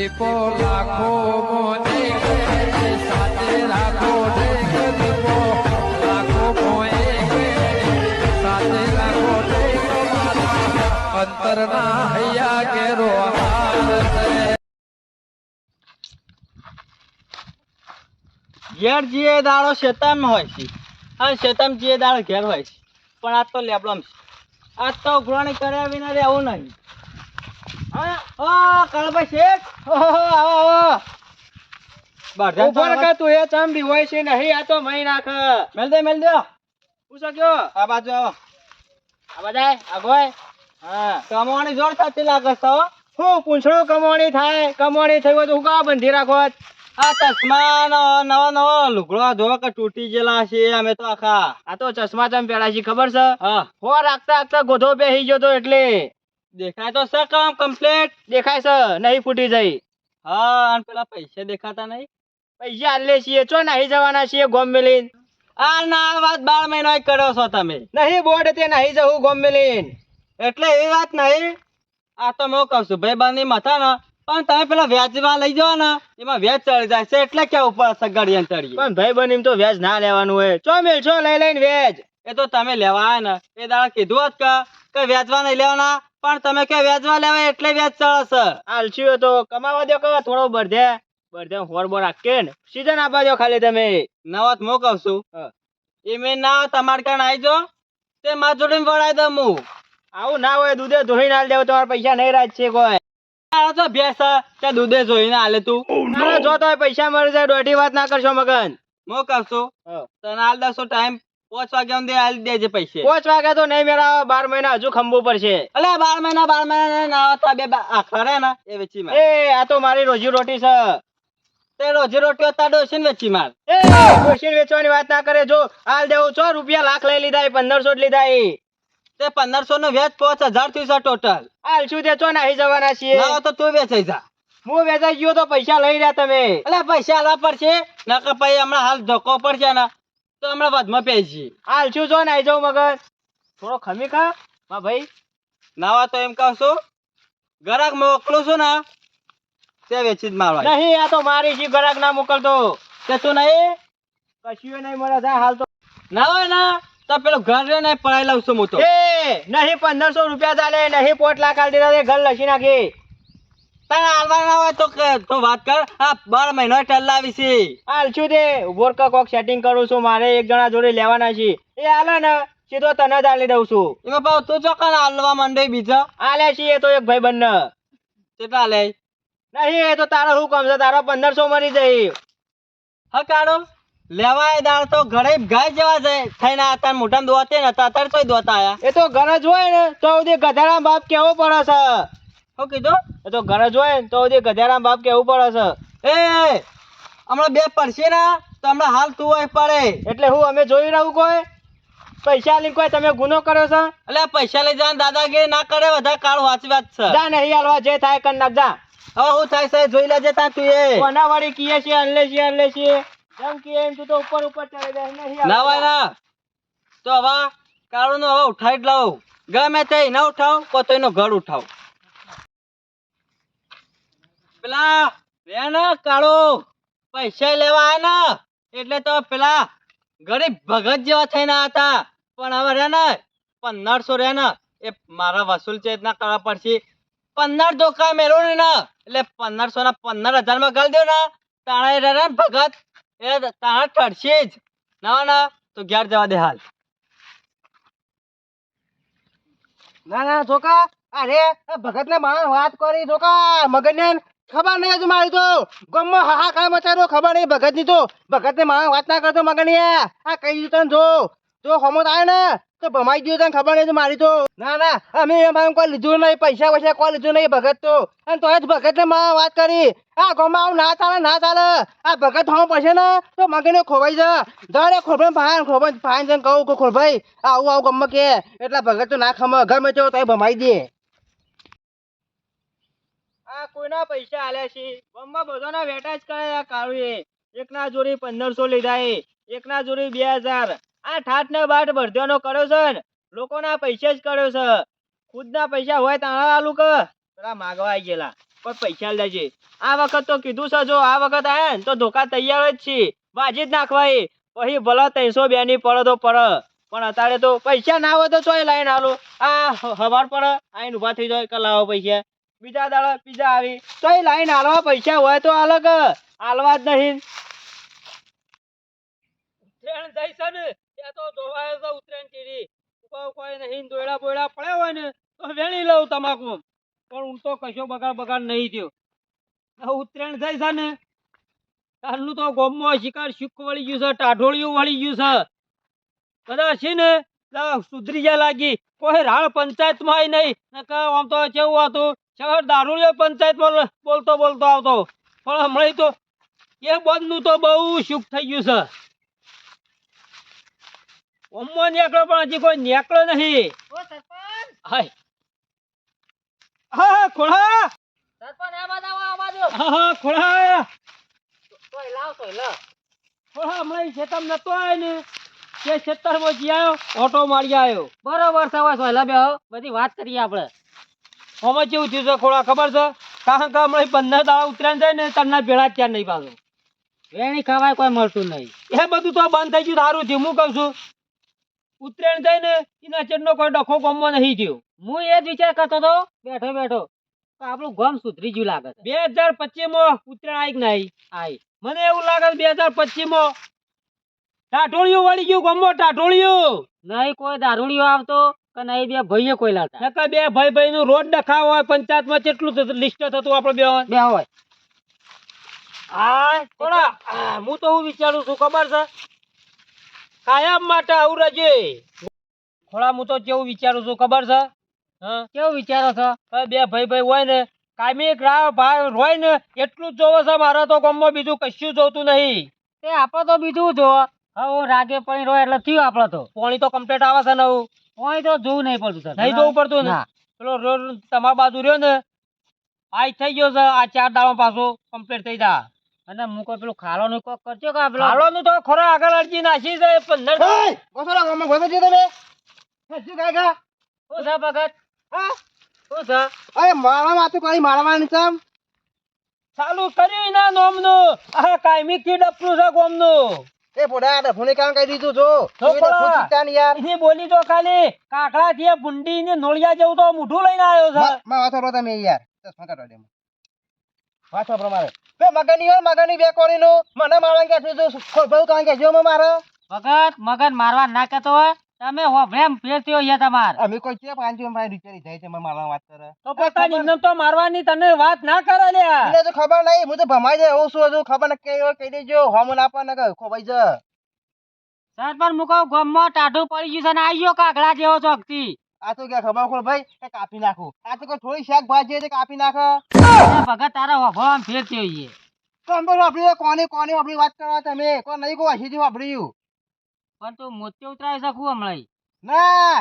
દીપો લાખો મોને સાથે રાખો લાખો સાથે રાખો અંતરના હૈયા કેરો ઘેર જે દાડો શેતામાં હોય છે. અને શેતામાં જે દાડો ઘેર હોય છે. પણ આજ તો લેબડમ છે. આજ તો ઉઘરાણી કર્યા વિના રહેવું નહીં. હા કાળભાઈ શેઠ. ઓહો, આવો આવો બહાર ઉપર કે તું એ ચામડી હોય છે નહીં આ તો મહી નાખ. મેલ દે મેલ દે. પૂછો કયો આ બાજુ આવો. આ બધાય આગોય હા. કમાણી જોર થતી લાગે છે હું. પૂંછડું કમાણી થાય. કમાણી થઈ હોય તો હું કા બંધી રાખો આ ચશ્મા નવો નવો લુગડો ધોવા કે તૂટી ગયેલા છે અમે તો આખા. આ તો ચશ્મા ચમ પેલા છે ખબર છે? હા. હો રાખતા રાખતા ગોધો બેસી ગયો તો એટલે. દેખાય તો સર કામ કમ્પ્લીટ દેખાય સર નહીં ફૂટી જઈ. હા અને પેલા પૈસા દેખાતા નહીં? પૈસા આલે છીએ ચો નહીં જવાના છીએ ગોમ મેલીન? આ ના વાત બાર મહિનો કરો છો તમે. નહીં બોર્ડ તે નહીં જવું ગોમ મેલીન. એટલે એ વાત નહીં. આ તો હું કહું છું ભાઈ બાની મથા ના. પણ તમે પેલા વ્યાજમાં લઈ જાવ ને એમાં વ્યાજ ચડી જાય છે એટલે ક્યાં ઉપર સગાડી ચડી પણ ભાઈ બની તો વ્યાજ ના લેવાનું હોય. ચો મેલ છો લઈ લઈને વ્યાજ. એ તો તમે લેવા ને એ દાડા કીધું જ કે વ્યાજમાં નહીં લેવાના? પણ તમે કે વેચવા લેવા એટલે વ્યાજ ચડે આલસી તો કમાવા દો કે થોડો બરધે બરધે હોર બોર રાખે ને? સીઝન આપવા દો ખાલી તમે. નવાત કહું છું. એ મેં ના તમારે કાન આવી જો તે માર જોડે વળાઈ દઉં હું. આવું ના હોય દૂધે ધોઈને ના દેવો તમારા પૈસા નહીં રાજ છે કોઈ. તો ભેંસ છે, તે દૂધે જોઈને આલે તું. જો તો પૈસા મળી જાય દોઢી વાત ના કરશો મગન. મો કહું તને હાલ દસો ટાઈમ. પાંચ વાગ્યા સુધી હાલ દેજે પૈસે. પાંચ વાગે તો નહીં મેળા બાર મહિના હજુ ખંભવું પડશે અલે બાર મહિના બાર મહિના ના આવતા બે બા- આખા એ વેચી માર. એ આ તો મારી રોજી રોટી છે. તે રોજી રોટીઓ તાર ડોશીને વેચી માર. એ મશીન વેચવાની વાત ના કરે. જો હાલ દેવું છો રૂપિયા લાખ લઈ લીધા એ પંદરસો જ લીધા એ. તે પંદરસો નો વેચ પાંચ હજાર થયું છે ટોટલ હાલ શું તે ચો નાહી જવાના છીએ. ના તો તું વેચાઈ જા. હું વેચાઈ ગયો તો પૈસા લઈ રહ્યા તમે. અલે પૈસા આલવા પડશે નકર પછી હમણાં હાલ ધક્કો પડશે ને. તો હમણાં વધમાં હાલ શું છો આવી જાઉં મગર થોડો ખમી ખા. માં ભાઈ. નાવા તો એમ કહું છું. ગરાક મોકલું છું ને તે વેચી જ મારવા નહીં આ તો મારી છે ગરાક ના મોકલતો. તે તું નહીં? કશું નહીં મળે થાય હાલ તો. ના હોય ને તો પેલું ઘર રે ને પડાઈ છું હું તો. એ નહીં પંદરસો રૂપિયા ચાલે નહીં પોટ લાખ આલી દીધા ઘર લસી નાખી. તને હાલવા હોય તો તો વાત કર. આ બાર મહિનો ટલ છે. હાલ શું તે ઊભો કોક સેટિંગ કરું છું મારે એક જણા જોડે લેવાના છે. એ હાલે ને સીધો તને જ આલી દઉં છું. એમાં પાછું તું ચોક્કસ હાલવા માંડે બીજા. આલે છીએ તો એક ભાઈ બંને. કેટલા લે નહીં એ તો તારો શું કામ છે? તારો પંદરસો મરી જાય. હા કાઢો લેવાય દાળ તો ઘરે ગાય જેવા છે. થઈને અત્યારે મોટા દોતે ને અત્યારે તોય દોતા આયા. એ તો ઘર જ હોય ને તો ગધારા ગધાડા બાપ કેવો પડે છે? શું કીધું? એ તો ઘરે જ ને તો સુધી ગધાડા બાપ કેવું પડે છે? એ હમણાં બે પડશે ને તો હમણાં હાલ તું હોય પડે. એટલે હું અમે જોઈ રહ્યું કોઈ? પૈસા લઈ કોઈ તમે ગુનો કર્યો છે? એટલે પૈસા લઈ જવાનું દાદાગીરી ના કરે વધારે કાળ વાંચી વાત છે. જા નહીં હાલવા જે થાય કર નાખ જા. હવે હું થાય છે જોઈ લેજે તા તું એ. કોના વાળી કીએ છીએ અનલે છીએ અનલે છે જેમ કીએ એમ તું તો ઉપર ઉપર ચડી જાય નહીં ના ભાઈ ના તો હવે કાળું નો હવે ઉઠાવી જ લાવું. ગમે તે ન ઉઠાવ તો એનો ઘર ઉઠાવ. પેલા રે કાળો પૈસા લેવા આવ્યા ને, એટલે તો પેલા ગરીબ ભગત જેવા થઈને હતા. પણ હવે રે ને, પંદરસો રે ને, એ મારા વસૂલ છે ના કરવા પડશે. પંદર ધોકા મેળવો ને એટલે પંદરસો ના પંદર હજારમાં ગાલ ને તાણે રે ને ભગત, એ તાણે ઠરશે જ. ના ના, તો ઘેર જવા દે હાલ. ના ના છોકા અરે ભગત ને વાત કરી છોકા મગજ ને ખબર નહીં હજુ મારી તો. ગમમાં હાહાકાર મચાડો ખબર નહીં. ભગતની તો ભગત ને મારા વાત ના કરતો મગન આ કઈ દીધું તને જો? જો હમત આવે ને, તો ભમાઈ ગયો તને ખબર નહીં મારી તો. ના ના, અમે એમાં કોઈ લીધું નહીં, પૈસા પૈસા કોઈ લીધું નહીં, ભગત તો. અને તો જ ભગત ને મારા વાત કરી. આ ગમમાં આવું ના ચાલે ના ચાલે. આ ભગત હમ પછી ને, તો મગને ખોવાઈ જા. દરે ખોરભાઈ, ભાઈ ખોરભાઈ, ભાઈ જઈને કહું કે ખોરભાઈ, આવું આવું ગમમાં કે. એટલા ભગત તો ના ખમ. ગમે મેં તો ભમાઈ દે. કોઈના પૈસા આલ્યા છે? ગમમાં બધાના વેટા જ કરે આ કાળુએ. એકના જોડી પંદરસો લીધા એ. એકના જોડી બે હજાર. આ ઠાઠ ને બાટ ભરતીઓનો કર્યો છે ને? લોકોના પૈસા જ કર્યો છે. ખુદના પૈસા હોય તાણા આલુ કે? પેલા માગવા આવી ગયેલા. પણ પૈસા લેજે આ વખત તો કીધું છે, જો આ વખત આયા ને તો ધોકા તૈયાર જ છે. બાજી જ નાખવા એ. પછી ભલે ત્રણસો બે ની પડે તો પડે. પણ અત્યારે તો પૈસા ના હોય તો ચોય લાઈન હાલો આ હવાર પડે, આઈને ઊભા થઈ જાય કે લાવો પૈસા. બીજા દાડા બીજા આવી. તોય લાઈન હાલવા પૈસા હોય તો અલગ, હાલવા જ નહીં. ઉત્તરાયણ તો નહીં, દોયડા તો તો ઉત્તરાયણ જાય છે ને તો ગોમમાં શિકાર શીખ વળી ગયું છે, ટાઢોળિયું વળી ગયું છે. કદાચ છે ને તો સુધરી જાય લાગી. કોઈ રાળ પંચાયતમાં નહીં, નકર આમ તો કેવું હતું શહેર દારૂડિયો પંચાયતમાં બોલતો બોલતો આવતો. પણ હમણાં તો એ બંધનું તો બહુ સુખ થઈ ગયું છે. ઓમો નીકળો પણ હજી કોઈ નીકળો નહીં. હાય. હા ખોળા હા? હા ખોળા ખોળા હમણાં ઈ ખેતર નતો આયો ને? તે ખેતરમાં જી આવ્યો ઓટો મારી આવ્યો. બરોબર હવે સોયલા બે બધી વાત કરીએ આપણે. આમાં કેવું થયું છે ખોળા ખબર છે? કારણ કે હમણાં પંદર દાડા ઉતરાણ જાય ને તરના ભેળા ત્યાં નહીં પાછું વેણી ખાવાય કોઈ મળતું નહીં. એ બધું તો બંધ થઈ ગયું સારું થયું. હું કહું છું ઉત્તરાયણ જાય ને એના ચેડનો કોઈ ડખો ગમવો નહીં થયો. હું એ જ વિચાર કરતો હતો બેઠો બેઠો આપણું ગમ સુધરી ગયું લાગે બે હજાર પચીસમાં ઉતરાયણ આવી કે નહીં? આવી મને એવું લાગે બે હજાર પચીસમાં ટાટોળિયું વળી ગયું ગમો ટાટોળિયું નહીં કોઈ દારૂડિયો આવતો. કે નહીં બે ભાઈએ કોઈ લાવતા નકર બે ભાઈ ભાઈ નું રોડ ડખાવ હોય પંચાયતમાં કેટલું લિસ્ટ થતું આપડે બે બે હોય. હા થોડા હું તો હું વિચારું છું ખબર છે? કાયમ માટે આવું રજે થોડા હું તો કેવું વિચારું છું ખબર છે? હા? કેવું વિચારો છો? બે ભાઈ ભાઈ હોય ને કાયમી એક ભાઈ હોય ને એટલું જ જોવે છે મારા તો ગામમાં બીજું કશું જોતું નહીં. તે આપણે તો બીજું જો. હવે રાગે પડી રહ્યો એટલે થયું આપણે તો. પાણી તો કમ્પ્લીટ આવે છે નવું કોઈ તો જોવું નહીં પડતું. નહીં જોવું પડતું ને ના. પેલો રોડ તમારા બાજુ રહ્યો ને આ થઈ ગયો છે આ ચાર દાડો પાછો કમ્પ્લીટ થઈ જા અને હું કોઈ પેલું ખાવાનું કોક કરજો કે પેલો હાલો નું તો ખરો આગળ અરજી નાખી છે પંદર બસોડા ગામમાં ઘોસો છો તમે શું કા? શું છે ભગત હા? શું છે અરે મારા માથું કોઈ મારવાની ચમ ચાલુ કર્યું ના નોમનું આ કાયમી થી ડપલું છે ગોમનું એ પોડા ડફોને કામ કહી દીધું છો તો તું એ ડફો પોડા. ચિંતા નહીં યાર બોલી તો ખાલી કાકડા થી ભૂંડી ને નોળિયા જેવું તો મોઢું લઈને આવ્યો છે. માં- વાતો તમે યાર. ચશ્મા કાઢો દે મને. વાતો કરો બે મગની હોય મગની બે કોણીનું મને મારવા કે છે કાં કે જો મારે. ભગત મગન મારવા ના કહેતો હોય. તમે હોભળેમ ફેર થયો છે તમાર. અમે કોઈ છે પાંચ ભાઈ વિચારી જાય છે મને મારવા વાત કરે? તો પોતાની એમને તો મારવાની તને વાત ના કરે લે એને તો ખબર નહીં હું તો ભમાઈ જાય એવું હજુ ખબર ન કે કહી દેજો. હોમો ના આપવા ન કહો જ જા. સરપંચ મુકો ગામમાં ટાઢું પડી ગયું છે ને આયો કાગડા જેવો ચોકથી. આ તો કે ખબર ખોલ ભાઈ? કે કાપી નાખું. આ તો કોઈ થોડી શાકભાજી છે કાપી નાખે. ભગત તારા હો ફેર થયો છે તો અંબર વાપરી કોને કોને આપણી વાત કરવા તમે? કોણ નહીં કોઈ જો વાપર્યું પણ તું મોતી ઉતરાવી શકું હમણાં ના!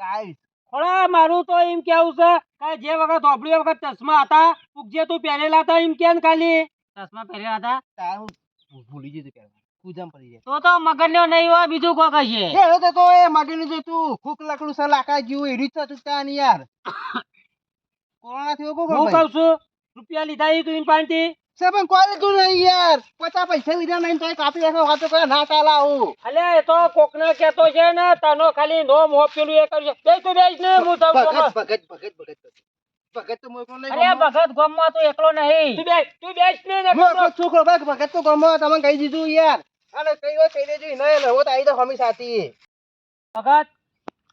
કાંઈ થોડા મારું તો એમ કેવું છે કે જે વખત હોબળી વખત ચશ્મા હતા જે તું પહેરેલા હતા એમ કે ખાલી. ચશ્મા પહેરેલા હતા? તારું ભૂલી જતું પહેરવાનું કૂદમ પડી જાય. તો તો મગનનો નહીં હોય બીજું કોક હશે. એ તો તો એ માગીને જો તું ખુક લકડું સર લાકા જેવું એડી થતું ત્યાં યાર. કોરોના થયો કો હું કઉ છું રૂપિયા લીધા ઈ તું પાનથી પણ કોઈ નહીં યાર. પચાસ પૈસા લીધા નહીં તો કાપી રાખો વાતો કરે ના ચાલે આવું. અલે એ તો કોકને કેતો છે ને તનો ખાલી નો મોહ પેલું એ કરશે બે તું બેસ ને હું તો ભગત ભગત ભગત ભગત ભગત. તો મોકલો નહીં અરે ભગત ગામમાં તો એકલો નહીં. તું બેસ તું બેસ ને ને છોકરો? ભાઈ ભગત તો ગમો તમે કહી દીધું યાર. અને કઈ હોય કહી દેજો નહીં હવે તો આવી તો હમી સાથી. ભગત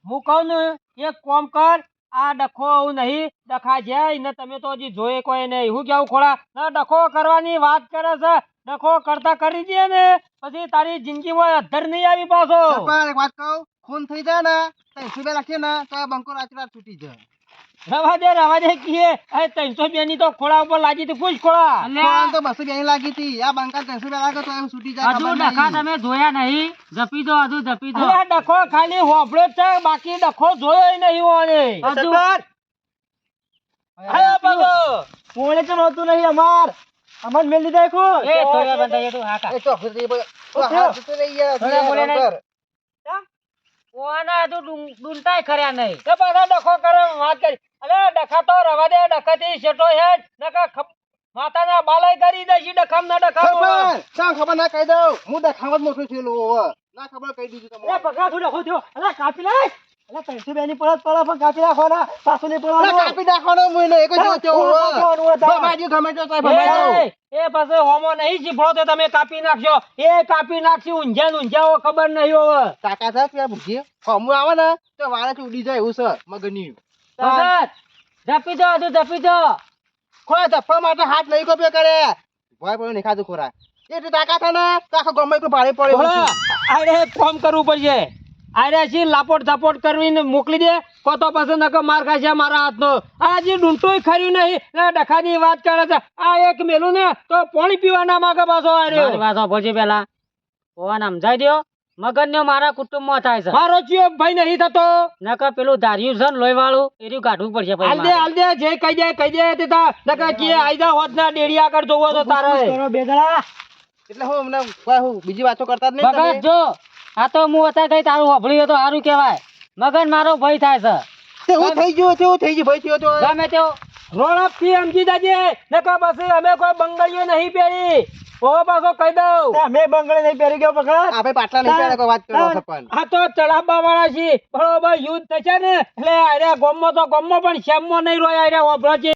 હું કહું ને એક કોમ કર આ ડખો આવું નહીં, ડખા જાય, ને તમે તો હજી જોયે કોઈ નહીં. હું કેવું ખોળા? ના, ડખો કરવાની વાત કરે છે. ડખો કરતા કરી દે ને, પછી તારી જિંદગીમાં અધર નહીં આવી પાછો. એક વાત કહું? ખૂન થઈ જાય ને, તો એસી રાખીએ ને, તો બંકો રાત છૂટી જાય. રવા દે રવા દે કીએ. અરે ત્રણસો બે ની તો ખોળા ઉપર લાગી હતી પૂછ ખોળા. તો બસો બે લાગી હતી. આ બંકા ત્રણસો બે લાગે તો એમ છૂટી જાય હજુ ડખા તમે જોયા નહીં. જપી દો હજુ જપી દો. અરે ડખો ખાલી હોફળો છે બાકી ડખો જોયો નહીં હોને હજુ. અરે બાબો કોણે તો નહોતું નહીં અમાર. અમાર મેલી દેખો એ થોડા બંધાઈ તું હાકા એ ચોખ્ખું થઈ ગયું. તો હાથ તો લઈ ગયા, થોડા બોલે નહીં. ઓના હજુ ખર્યા નહીં? તે ડખો કરે વાત કરી. અલે ડખા તો રવા દે ડખાથી શેઠો હેડ ડખા માતાના બાલાય કરી દેશી ડખામ ના ડખામ ચાલ ખબર ના કહી દઉં? હું ડખામ જ મોટો છું એલો ના ખબર કહી દીધું એ તમને પકડા થોડો થયો અલે કાપી લે. અલે ત્રણસો બે ની પડત પડે પણ કાપી નાખો ના પાછો નહીં અલા, પડવાનું કાપી નાખવાનો હું એક જ હવે. ભમાઈ ગયું ગમે તે ભમાઈ એ પાસે પછી હોમો નહીં જીભડો તો તમે કાપી નાખશો. એ કાપી નાખશી ઊંઝા ઊંઝાઓ ઊંઝા ખબર નહીં હોવ. કાકા ત્યાં ભૂખી. હમું આવે ને તો વાળાથી ઉડી જાય એવું છે મગની ભગત ધપી દો તું ધપી દો. ખોરા ધપ્પા માટે હાથ નહીં કપ્યો કરે. ભય પડ્યો નહીં ખાધું ખોરા. એટલી તાકાત ને તો આખો ગમે એટલું ભારે પડે છે. આરે ફોર્મ કરવું પડશે. આરે છે લાપોટ ઝાપોટ કરીને મોકલી દે કોતો પાસે પછી નકર માર ખાશે મારા હાથનો. આ જે ડૂંટોય ખર્યું નહીં. ને ડખાની વાત કરે છે. આ એક મેલું ને તો પાણી પીવા ના માગે પાછો આર્યો વાત સાંભળજે પેલા. ઓવાને સમજાઈ દ્યો. મગનનો મારા કુટુંબમાં થાય છે. મારો જીવ ભાઈ નહીં થતો. નકર પેલું ધાર્યું છે ને લોહી વાળું એર્યું કાઢવું પડશે ભાઈ હાલ દે હાલ દે જે કહી દે કહી દે તે તા. નકર કે આઈદા હોત ના ડેડી આગળ જોવો તો તારે. એટલે હું અમને કોઈ હું બીજી વાતો કરતા જ નહીં મગન જો આ તો હું અત્યારે થઈ તારું હોભળ્યું તો સારું કહેવાય. મગન મારો ભય થાય છે. તે હું થઈ ગયું તે થઈ ગયું ભાઈ થયો તો. ગમે તેવો. રોણપથી સમજી જાજે. નકર પછી અમે કોઈ બંગડીઓ નહીં પહેરી. ઓ પાછો કહી દઉં. અમે બંગડે નહીં પહેરી ગયો પકડ. આપણે પાટલા નહીં પહેરે કોઈ વાત કરો સરપંચ આ તો ચડાવવા વાળા છે બરોબર યુદ્ધ થશે ને એટલે અરે ગોમો તો ગોમો પણ શ્યામમાં નહીં રોય અરે ઓભરો છે.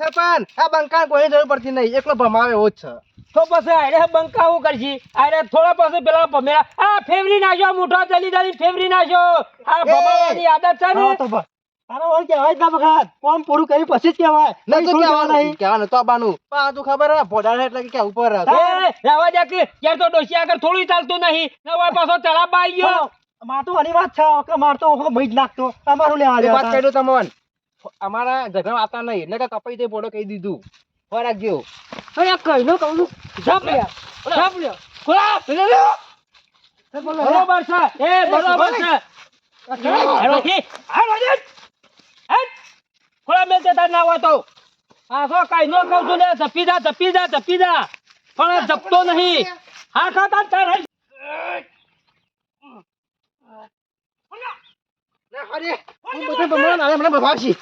સરપંચ આ બંકાળ કોઈ જરૂર પડતી નહીં. એકલો ભમાવે એવો જ છે. તો પછી અરે બંકાવું કરશી. અરે થોડા પછી પેલા ભમેરા આ ફેવરી નાખ્યો મુઠો જલી જલી ફેવરી નાખ્યો આ ભમાવાની આદત છે ને. નતું કહેવાનું. કહેવાનું તો બાનું પણ આ તો ખબર હે ભોડાડે એટલે કે ઉપર રહેવા દે કે યાર તો ડોશી આગળ થોડું ચાલતું નહીં. નવા પાછો ચડાવવા આવી ગયો. એક વાત કહી દઉં તમને. અમારા ઝઘડા આતા નહીં. એટલે કે કપાઈ દે ભોડો કહી દીધું. ફોન ગયો અરે કઈનો કહું છું. લે જપ લે ખોલા. લે લે બરોબર છે. એ બરોબર છે. Hello hello. ખોલા મેલ તે તાર ના હોય તો આ તો કઈ નો કહું છું ને જપી જા જપી જા જપી જા પણ જપતો નહીં હા ખા તાર હરી, હું બધું હવે મને ભમાવશી.